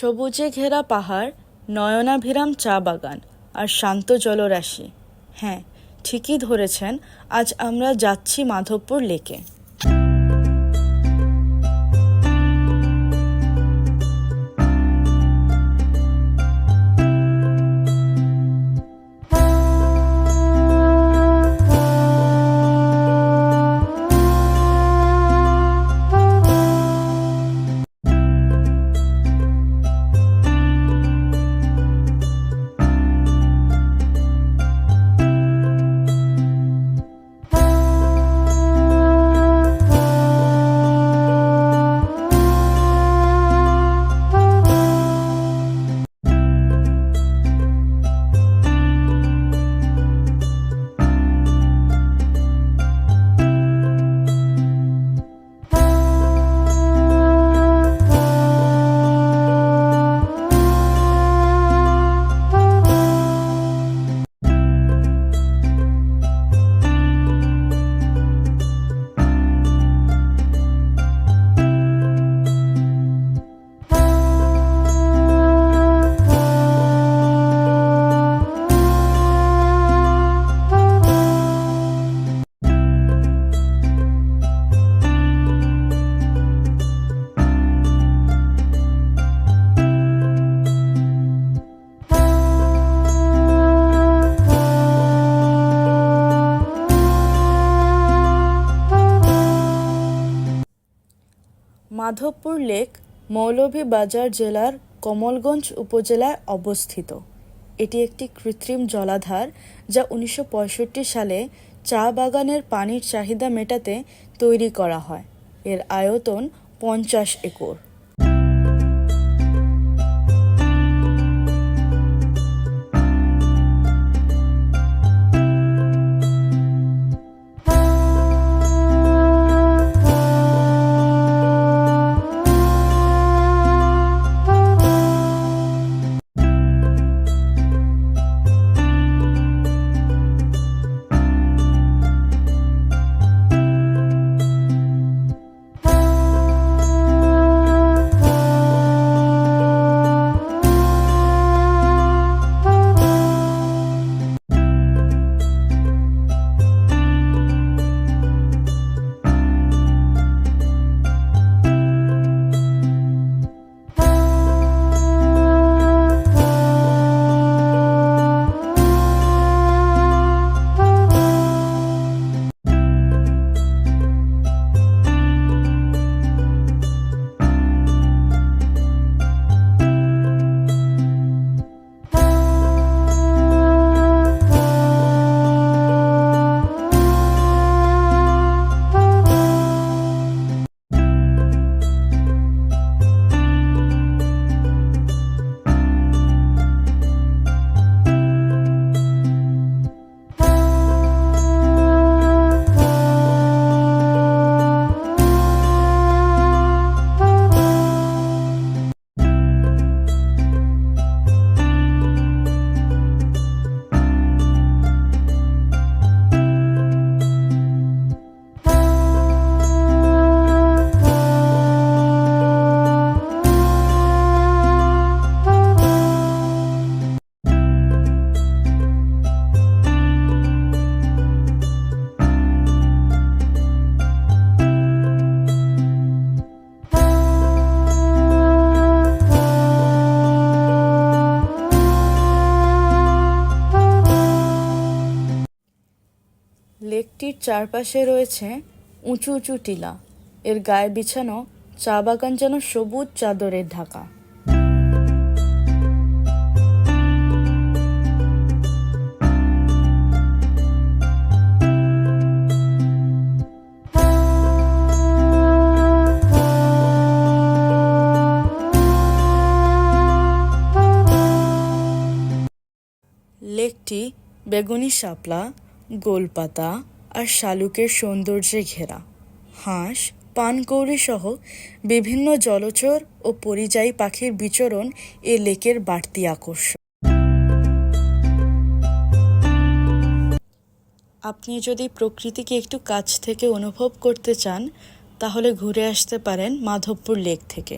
সবুজে ঘেরা পাহাড়, নয়নাভিরাম চা বাগান আর শান্ত জলরাশি। হ্যাঁ ঠিকই ধরেছেন, আজ আমরা যাচ্ছি মাধবপুর লেকে। মাধবপুর লেক মৌলভীবাজার জেলার কমলগঞ্জ উপজেলায় অবস্থিত। এটি একটি কৃত্রিম জলাধার যা উনিশশো পঁয়ষট্টি সালে চা বাগানের পানির চাহিদা মেটাতে তৈরি করা হয়। এর আয়তন পঞ্চাশ একর। লেকটির চারপাশে রয়েছে উঁচু উঁচু টিলা। এর গায়ে বিছানো চা বাগান যেন সবুজ চাদরে ঢাকা। লেকটি বেগুনি শাপলা গোলপাতা আর শালুকের সৌন্দর্যে ঘেরা। হাঁস, পানকৌড়ি সহ বিভিন্ন জলচর ও পরিযায়ী পাখির বিচরণ এ লেকের বাড়তি আকর্ষণ। আপনি যদি প্রকৃতিকে একটু কাছ থেকে অনুভব করতে চান, তাহলে ঘুরে আসতে পারেন মাধবপুর লেক থেকে।